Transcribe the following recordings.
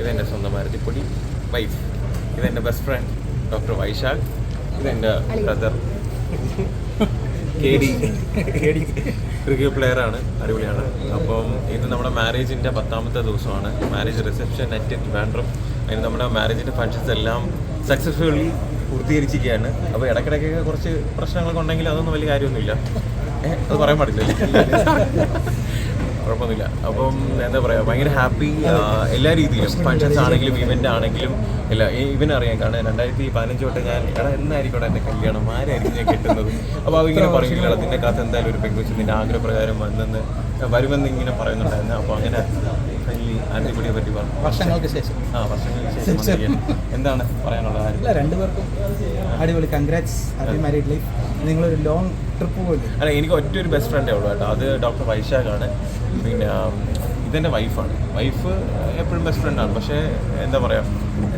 ഇതെന്റെ സ്വന്തം മരത്തിപ്പൊടി വൈഫ് ഇതെന്റെ ബെസ്റ്റ് ഫ്രണ്ട് ഡോക്ടർ വൈശാഖ്. ഇതെന്റെ ബ്രദർ കെ ഡി ക്രിക്കറ്റ് പ്ലെയറാണ് അടിപൊളിയാണ്. അപ്പം ഇത് നമ്മുടെ മാരേജിന്റെ പത്താമത്തെ ദിവസമാണ്. മാരേജ് റിസപ്ഷൻ അറ്റ് ട്രിവാൻഡ്രം അതിന് നമ്മുടെ മാരേജിന്റെ ഫങ്ഷൻസ് എല്ലാം സക്സസ്ഫുള്ളി പൂർത്തീകരിച്ചിരിക്കുകയാണ്. അപ്പോൾ ഇടയ്ക്കിടയ്ക്കൊക്കെ കുറച്ച് പ്രശ്നങ്ങളൊക്കെ ഉണ്ടെങ്കിൽ അതൊന്നും വലിയ കാര്യമൊന്നുമില്ല. അത് പറയാൻ പാടില്ല കുഴപ്പമൊന്നുമില്ല. അപ്പം എന്താ പറയുക ഭയങ്കര ഹാപ്പി എല്ലാ രീതിയിലും. ഫങ്ഷൻസ് ആണെങ്കിലും ഇവന്റ് ആണെങ്കിലും ഇല്ല ഇവൻ അറിയാം കാരണം രണ്ടായിരത്തി പതിനഞ്ച് തൊട്ട് ഞാൻ എടാ എന്നായിരിക്കും എന്റെ കല്യാണം? ആരായിരിക്കും ഞാൻ കിട്ടുന്നത്? അപ്പോൾ അതിങ്ങനെ പറയുന്നില്ല നിന്റെ കാത്ത് എന്തായാലും ഒരു പെൺകുച്ച് നിന്റെ ആഗ്രഹപ്രകാരം വന്നെന്ന് വരുമെന്ന് ഇങ്ങനെ പറയുന്നുണ്ടായിരുന്നു. അപ്പോൾ അങ്ങനെ ഫൈനലി ആന്റിബിഡിയെ പറ്റി പറഞ്ഞു. വർഷങ്ങൾക്ക് ശേഷം. ആ വർഷങ്ങൾക്ക് ശേഷം എന്താണ് പറയാനുള്ളത് രണ്ടുപേർക്കും അടിപൊളി. കൺഗ്രാറ്റ്സ് ഹാപ്പി മാരീഡ് ലൈഫ് നിങ്ങളൊരു ലോങ് ട്രിപ്പ് പോയില്ലേ? അല്ല എനിക്ക് ഒറ്റ ഒരു ബെസ്റ്റ് ഫ്രണ്ടേ ഉള്ളൂ കേട്ടോ. അത് ഡോക്ടർ വൈശാഖാണ്. പിന്നെ ഇതെന്റെ വൈഫാണ് വൈഫ് എപ്പോഴും ബെസ്റ്റ് ഫ്രണ്ടാണ് പക്ഷേ എന്താ പറയുക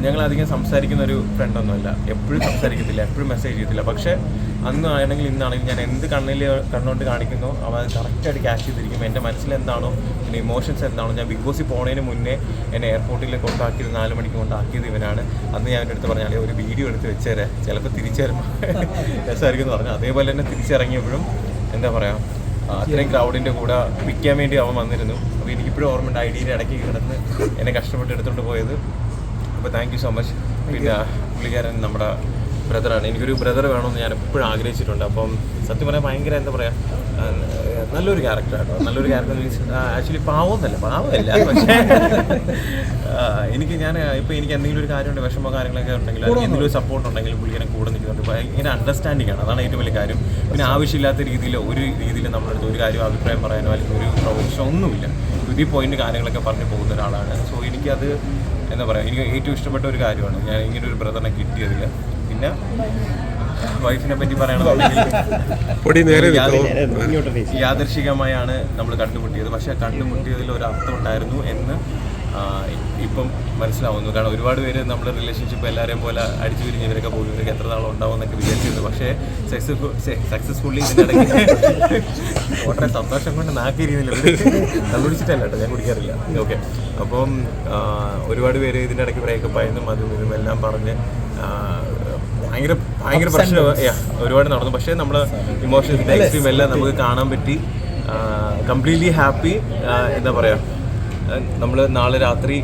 ഞങ്ങൾ അധികം സംസാരിക്കുന്ന ഒരു ഫ്രണ്ടൊന്നുമല്ല എപ്പോഴും സംസാരിക്കത്തില്ല എപ്പോഴും മെസ്സേജ് ചെയ്യത്തില്ല. പക്ഷേ അന്ന് ആണെങ്കിൽ ഇന്നാണെങ്കിൽ ഞാൻ എന്ത് കണ്ണിൽ കണ്ണുകൊണ്ട് കാണിക്കുന്നു അവ കറക്റ്റായിട്ട് ക്യാച്ച് ചെയ്തിരിക്കും. എന്റെ മനസ്സിൽ എന്താണോ എന്റെ ഇമോഷൻസ് എന്താണോ ഞാൻ ബിഗ് ബോസിൽ പോണതിന് മുന്നേ എന്നെ എയർപോർട്ടിൽ കൊണ്ടാക്കിയത് നാല് മണിക്ക് കൊണ്ടാക്കിയത് ഇവനാണ്. അന്ന് ഞാൻ എന്റെ അടുത്ത് പറഞ്ഞാൽ ഒരു വീഡിയോ എടുത്ത് വെച്ചേരെ. ചിലപ്പോൾ തിരിച്ചു വരുമ്പോൾ രസമായിരിക്കും എന്ന് പറഞ്ഞു. അതേപോലെ തന്നെ തിരിച്ചിറങ്ങിയപ്പോഴും എന്താ പറയുക അത്രയും ക്രൗഡിന്റെ കൂടെ വിൽക്കാൻ വേണ്ടി അവൻ വന്നിരുന്നു. അപ്പോൾ എനിക്കിപ്പോഴും ഓർമ്മയുണ്ട് ഐ ഡിയുടെ ഇടയ്ക്ക് കിടന്ന് എന്നെ കഷ്ടപ്പെട്ട് എടുത്തുകൊണ്ട് പോയത്. അപ്പോൾ താങ്ക് യു സോ മച്ച് പിന്നെ പുള്ളിക്കാരൻ നമ്മുടെ ബ്രദറാണ്. എനിക്കൊരു ബ്രദർ വേണമെന്ന് ഞാൻ എപ്പോഴും ആഗ്രഹിച്ചിട്ടുണ്ട്. അപ്പം സത്യം പറയാൻ ഭയങ്കര എന്താ പറയുക നല്ലൊരു നല്ലൊരു ക്യാരക്ടറാട്ടോ നല്ലൊരു ക്യാരക്ടർ ആക്ച്വലി പാവമൊന്നല്ല പാവമല്ല പക്ഷേ എനിക്ക് ഞാൻ ഇപ്പോൾ എനിക്ക് എന്തെങ്കിലും ഒരു കാര്യമുണ്ട് വിഷമോ കാര്യങ്ങളൊക്കെ ഉണ്ടെങ്കിൽ എന്തെങ്കിലും ഒരു സപ്പോർട്ട് ഉണ്ടെങ്കിൽ പുള്ളിക്കാരൻ കൂടെ നിൽക്കുന്നുണ്ട്. ഭയങ്കര അണ്ടർസ്റ്റാൻഡിംഗ് ആണ്. അതാണ് ഏറ്റവും വലിയ കാര്യം. പിന്നെ ആവശ്യമില്ലാത്ത രീതിയിൽ ഒരു രീതിയിൽ നമ്മളെടുത്ത് ഒരു കാര്യം അഭിപ്രായം പറയാനോ അല്ലെങ്കിൽ ഒരു പ്രൊഫഷൻ ഒന്നുമില്ല. പുതിയ പോയിന്റ് കാര്യങ്ങളൊക്കെ പറഞ്ഞു പോകുന്ന ഒരാളാണ്. സോ എനിക്കത് എന്താ പറയുക എനിക്ക് ഏറ്റവും ഇഷ്ടപ്പെട്ട ഒരു കാര്യമാണ്. ഞാൻ ഇങ്ങനെ ഒരു ബ്രദറിനെ കിട്ടിയതിൽ പിന്നെ വൈഫിനെ പറ്റി നിൽക്കോ? യാദർശികമായാണ് നമ്മൾ കണ്ടുമുട്ടിയത്. പക്ഷെ കണ്ടുമുട്ടിയതിൽ ഒരു അർത്ഥം ഉണ്ടായിരുന്നു എന്ന് ഇപ്പം മനസ്സിലാവുന്നു. കാരണം ഒരുപാട് പേര് നമ്മുടെ റിലേഷൻഷിപ്പ് എല്ലാവരെയും പോലെ അടിച്ചു പിരിഞ്ഞ് ഇവരൊക്കെ പോകും. ഇവരൊക്കെ എത്ര നാളും ഉണ്ടാവും എന്നൊക്കെ വിചാരിച്ചിരുന്നു. പക്ഷേ സക്സസ്ഫുൾ സക്സസ്ഫുള്ളി ഇതിനിടയ്ക്ക് ഓട്ടെ വളരെ സന്തോഷം കൊണ്ട് നാക്കിരിക്കുന്നില്ല കണ്ടുപിടിച്ചിട്ടല്ല കേട്ടോ ഞാൻ കുടിക്കാറില്ല. ഓക്കെ. അപ്പം ഒരുപാട് പേര് ഇതിന്റെ ഇടയ്ക്ക് ബ്രേക്കപ്പ് ആയെന്നും അതും ഇതും എല്ലാം പറഞ്ഞ് ഭയങ്കര ഭയങ്കര പ്രശ്നം. ഒരുപാട് നടന്നു. പക്ഷേ നമ്മൾ ഇമോഷൻസ് നെഗറ്റീവ് എല്ലാം നമുക്ക് കാണാൻ പറ്റി. കംപ്ലീറ്റ്ലി ഹാപ്പി എന്താ പറയുക നമ്മൾ നാളെ രാത്രി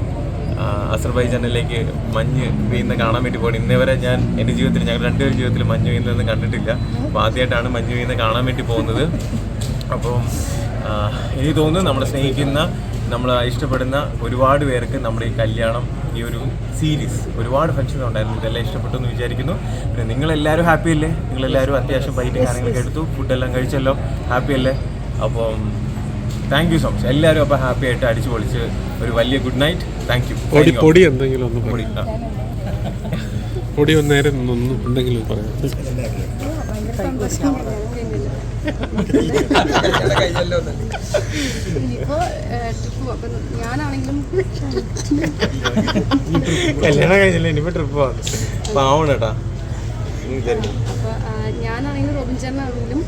അസർബൈജാനിലേക്ക് മഞ്ഞ് വീഴുന്ന കാണാൻ വേണ്ടി പോകണം ഇന്നേ വരെ ഞാൻ എന്റെ ജീവിതത്തിൽ ഞങ്ങൾ രണ്ടുപേരും ജീവിതത്തിൽ മഞ്ഞ് വീഴുന്നതെന്ന് കണ്ടിട്ടില്ല. അപ്പോൾ ആദ്യമായിട്ടാണ് മഞ്ഞ് വീഴുന്ന കാണാൻ വേണ്ടി പോകുന്നത്. അപ്പം എനിക്ക് തോന്നുന്നു നമ്മളെ സ്നേഹിക്കുന്ന നമ്മൾ ഇഷ്ടപ്പെടുന്ന ഒരുപാട് പേർക്ക് നമ്മുടെ ഈ കല്യാണം ഈ ഒരു സീരീസ് ഒരുപാട് ഫംഗ്ഷൻ ഉണ്ടായിരുന്നു. ഇതെല്ലാം ഇഷ്ടപ്പെട്ടു എന്ന് വിചാരിക്കുന്നു. പിന്നെ നിങ്ങളെല്ലാവരും ഹാപ്പി അല്ലേ? നിങ്ങളെല്ലാവരും അത്യാവശ്യം ബൈറ്റ് കാര്യങ്ങളൊക്കെ എടുത്തു ഫുഡെല്ലാം കഴിച്ചല്ലോ. ഹാപ്പി അല്ലേ? അപ്പം താങ്ക് യു സോ മച്ച് എല്ലാവരും അപ്പോൾ ഹാപ്പി ആയിട്ട് അടിച്ചു പൊളിച്ച് ഒരു വലിയ ഗുഡ് നൈറ്റ് താങ്ക് യു പൊടി പൊടി എന്തെങ്കിലും ഒന്ന് പൊടി. പൊടി ഒന്ന് നേരെ എന്തെങ്കിലും പറയാം. ഞാനാണെങ്കിലും കല്യാണം കഴിഞ്ഞില്ല? ഇനിയിപ്പോ ട്രിപ്പ് പോകാം പാവണം കേട്ടാ അപ്പൊ റോബിൻ ചേട്ടനാണെങ്കിലും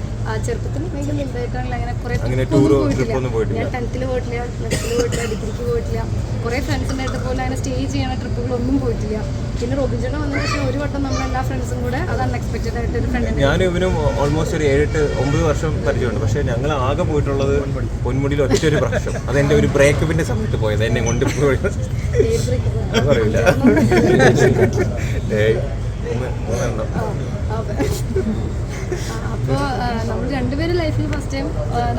ചെറുപ്പത്തിൽ ഭയങ്കര വലുതായിട്ടാണല്ലോ അങ്ങനെ കുറേ ഒന്നും പോയിട്ടില്ല. ഞാൻ ടെൻത്തിൽ പോയിട്ടില്ല പ്ലസ് പോയിട്ടില്ല ഡിഗ്രിക്ക് പോയിട്ടില്ല. കുറേ ഫ്രണ്ട്സിന്റെ അടുത്ത് പോലെ അങ്ങനെ സ്റ്റേ ചെയ്യണ ട്രിപ്പുകളൊന്നും പോയിട്ടില്ല. പിന്നെ റോബിൻ ചേട്ടൻ വന്ന പക്ഷേ ഒരു വട്ടം നമ്മൾ എല്ലാ ഫ്രണ്ട്സും കൂടെ അത് അൺഎക്സ്പെക്റ്റഡ് ആയിട്ട് ഒരു ഫ്രണ്ടിനെ ഞാനും ഇവനും ഓൾമോസ്റ്റ് ഒരു ഏഴെട്ട് ഒമ്പത് വർഷം പരിചയമുണ്ട്. പക്ഷേ ഞങ്ങൾ ആകെ പോയിട്ടുള്ളത് പൊന്മുടിയിൽ ഒറ്റ ഒരു പ്രാവശ്യം അതെന്റെ ഒരു ബ്രേക്കപ്പിന്റെ സമയത്ത് പോയത്. എന്നെ കൊണ്ട് പോയത് അത് പറയില്ല അപ്പോൾ നമ്മൾ രണ്ടുപേരും ലൈഫിൽ ഫസ്റ്റ് ടൈം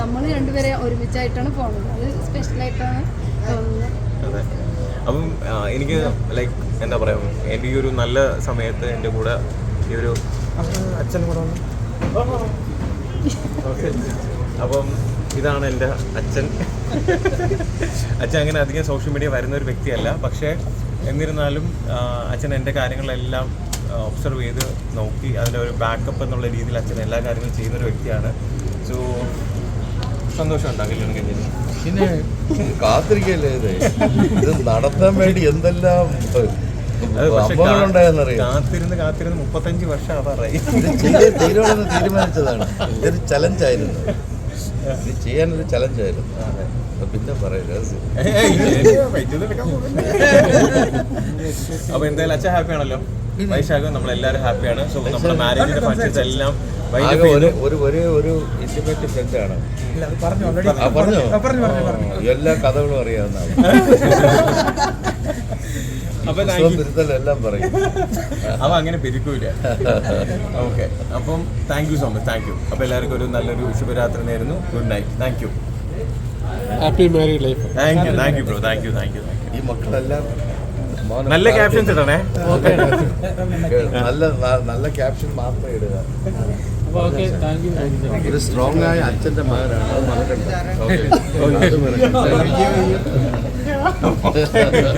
നമ്മൾ രണ്ടുപേരെ ഒരുമിച്ചായിട്ടാണ് പോകുന്നത് അത് സ്പെഷ്യലായിട്ടാണ് തോന്നുന്നത്. അതെ. അപ്പം എനിക്ക് ലൈക്ക് എന്താ പറയുക എന്റെ ഈ ഒരു നല്ല സമയത്ത് എന്റെ കൂടെ ഈ ഒരു അച്ഛൻ കൂടെ വന്നു? അപ്പം ഇതാണ് എന്റെ അച്ഛൻ. അച്ഛൻ അങ്ങനെ അധികം സോഷ്യൽ മീഡിയ വരുന്ന ഒരു വ്യക്തിയല്ല. പക്ഷേ എന്നിരുന്നാലും അച്ഛൻ എന്റെ കാര്യങ്ങളെല്ലാം ഒബ്സർവ് ചെയ്ത് നോക്കി അതിന്റെ ഒരു ബാക്കപ്പ് എന്നുള്ള രീതിയിൽ അച്ഛൻ എല്ലാ കാര്യങ്ങളും ചെയ്യുന്ന ഒരു വ്യക്തിയാണ്. സോ സന്തോഷം ഉണ്ടാകില്ല കഴിഞ്ഞിട്ട് പിന്നെ കാത്തിരിക്കല്ലേ ഇത്? ഇത് നടത്താൻ വേണ്ടി എന്തെല്ലാം കാത്തിരുന്ന് കാത്തിരുന്ന് മുപ്പത്തഞ്ച് വർഷം ആവാറായി തീരുമാനം തീരുമാനിച്ചതാണ്. ഇതൊരു ചലഞ്ചായിരുന്നു ഇത് ചെയ്യാനൊരു ചലഞ്ചായിരുന്നു പിന്നെ പറയരുത് അപ്പൊ എന്തായാലും അച്ഛൻ ഹാപ്പി ആണല്ലോ. വൈശാഖം നമ്മളെല്ലാരും ഹാപ്പിയാണ്. സോ നമ്മുടെ മാരേജിന്റെ ഫങ്ഷൻസ് എല്ലാം ഒരു ഒരു ഒരു ഇന്റിമേറ്റ് ആണ്. അത് ഓൾറെഡി പറഞ്ഞു പറഞ്ഞു? പറഞ്ഞു എല്ലാ കഥകളും അറിയാവുന്ന അപ്പൊ താങ്ക് യു. എല്ലാം പറയും. അവ അങ്ങനെ പിരിക്കൂല. ഓക്കെ അപ്പം thank you so much thank you അപ്പൊ എല്ലാവർക്കും ഒരു നല്ലൊരു ശുഭരാത്രി നേരുന്നു. Good night thank you happy married life thank you thank you bro thank you thank you ഈ മക്കളെല്ലാം നല്ല ക്യാപ്ഷൻസ് ഇടണേ. നല്ല നല്ല ക്യാപ്ഷൻ മാത്രം ഇടുക. ഒരു സ്ട്രോങ് ആയ അച്ഛന്റെ മകനാണ്. അത് മറക്കണ്ട.